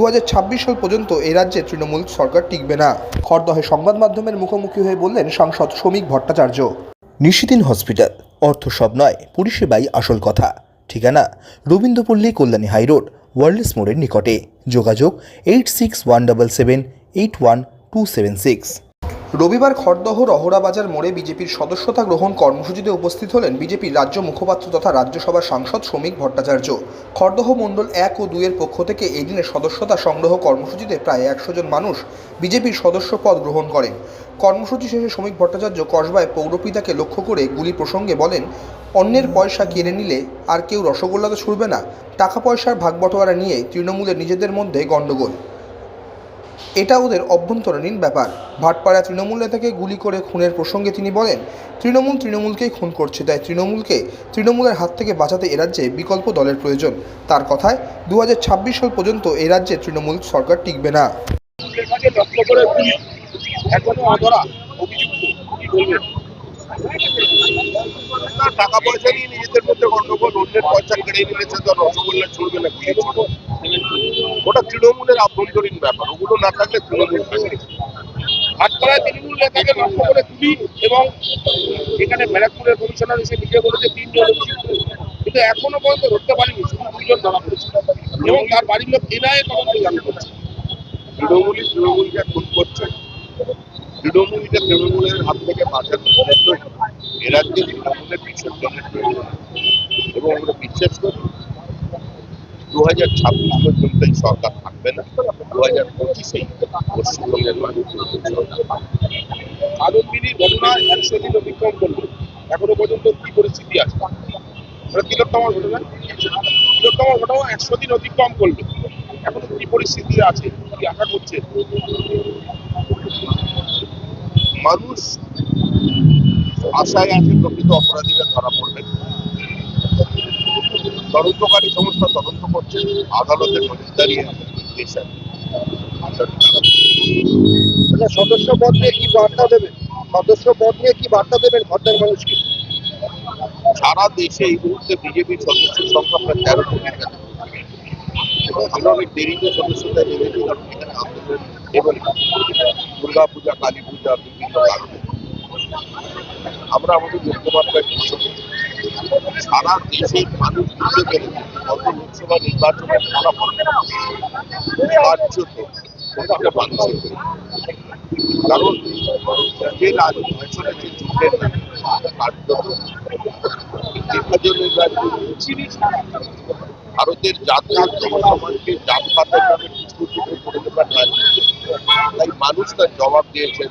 দু হাজার ছাব্বিশ সাল পর্যন্ত এ রাজ্যে তৃণমূল সরকার টিকবে না। খরদহে সংবাদ মাধ্যমের মুখোমুখি হয়ে বললেন সাংসদ শ্রমিক ভট্টাচার্য। নিশিদিন হসপিটাল, অর্থ সব নয়, পরিষেবাই আসল কথা। ঠিকানা, রবীন্দ্রপল্লী, কল্যাণী হাইরোড ওয়ার্ল্ডস মোড়ের নিকটে। যোগাযোগ, eight six one double seven, eight one two seven six. রবিবার খড়দহ রহরাবাজার মোড়ে বিজেপির সদস্যতা গ্রহণ কর্মসূচিতে উপস্থিত হলেন বিজেপির রাজ্য মুখপাত্র তথা রাজ্যসভার সাংসদ শ্রমিক ভট্টাচার্য। খড়দহ মণ্ডল এক ও দুইয়ের পক্ষ থেকে এই দিনের সদস্যতা সংগ্রহ কর্মসূচিতে প্রায় একশো জন মানুষ বিজেপির সদস্য পদ গ্রহণ করেন। কর্মসূচি শেষে শ্রমিক ভট্টাচার্য কসবায় পৌরপিতাকে লক্ষ্য করে গুলি প্রসঙ্গে বলেন, অন্যের পয়সা কেড়ে নিলে আর কেউ রসগোল্লা তো ছুড়বে না। টাকা পয়সার ভাগ বটোয়ারা নিয়ে তৃণমূলের নিজেদের মধ্যে গণ্ডগোল। এটা ওদের অভ্যন্তরীণ ব্যাপার। ভাটপাড়া তৃণমূল নেতাকে গুলি করে খুনের প্রসঙ্গে তিনি বলেন, তৃণমূল তৃণমূলকেই খুন করছে, তাই তৃণমূলকে, তৃণমূলের হাত থেকে বাঁচাতে এ রাজ্যে বিকল্প দলের প্রয়োজন। তার কথায় দু হাজার ছাব্বিশ সাল পর্যন্ত এ রাজ্যে তৃণমূল সরকার টিকবে না। টাকা পয়সা নিয়ে নিজেদের মধ্যে গন্ডগোল, অন্যের পয়সা কেড়ে নিয়েছে তো রসগোল্লা ছুড়বে না ওটা তৃণমূলের আভ্যন্তরীণ ব্যাপার, ওগুলো না থাকলে তৃণমূল থাকে হাটপাড়ায় তৃণমূল নেতাকে লক্ষ্য করে তুলি এবং এখানে ব্যারাকপুরের কমিশনার এসে নিজে বলেছে, তিনজন কিন্তু এখনও পর্যন্ত ধরতে পারিনি, শুধু দুজন ধরা পড়েছে। এবং তার বাড়ির লোক এনআইএ দাবি করছে। তৃণমূলই তৃণমূলকে খুন করছে। তৃণমূলকে তৃণমূলের হাত থেকে বাঁচাতে জন্য এ রাজ্যে তৃণমূলের বিসর্জনের প্রয়োজন এবং আমরা বিশ্বাস করি দু হাজার ছাব্বিশ পর্যন্ত এই সরকার থাকবে না দু হাজার পঁচিশেই পশ্চিমবঙ্গের মানুষ। আনন্দিনীর ঘটনা একশো দিন অতিক্রম করল। এখনও পর্যন্ত কি পরিস্থিতি আছে? ওটা তিলোত্তমার ঘটনা তিলোত্তমার ঘটনা একশো দিন অতিক্রম করল। এখন কি পরিস্থিতি আছে? কি আশা করছে? মানুষ আশায় আছে প্রকৃত অপরাধীরা ধরা পড়বে। তদন্তকারী সংস্থা তদন্ত করছে। আদালতের নজরদারি আচ্ছা, সদস্য পদ নিয়ে কি বার্তা দেবেন? সদস্য পদ নিয়ে কি বার্তা দেবেন ভদ্রের মানুষকে? সারা দেশে এই মুহূর্তে বিজেপির সদস্যের সংখ্যা প্রায় তেরো কোটির কাছে আমরা অনেক দেরিতে সদস্যতা নেমেছি কারণ এখানে আন্দোলন এবং দুর্গা পূজা কালী পূজা বিভিন্ন কারণে। আমরা আমাদের লক্ষ্যমাত্রায় সারা দেশের মানুষ পেরেছে গত লোকসভা নির্বাচনের ফলাফল কারণ ভারতের জাতীয় সমাজকে জাতপাতের নামে কুচকুচি করে দেবার রাজনীতি তাই মানুষ তার জবাব দিয়েছেন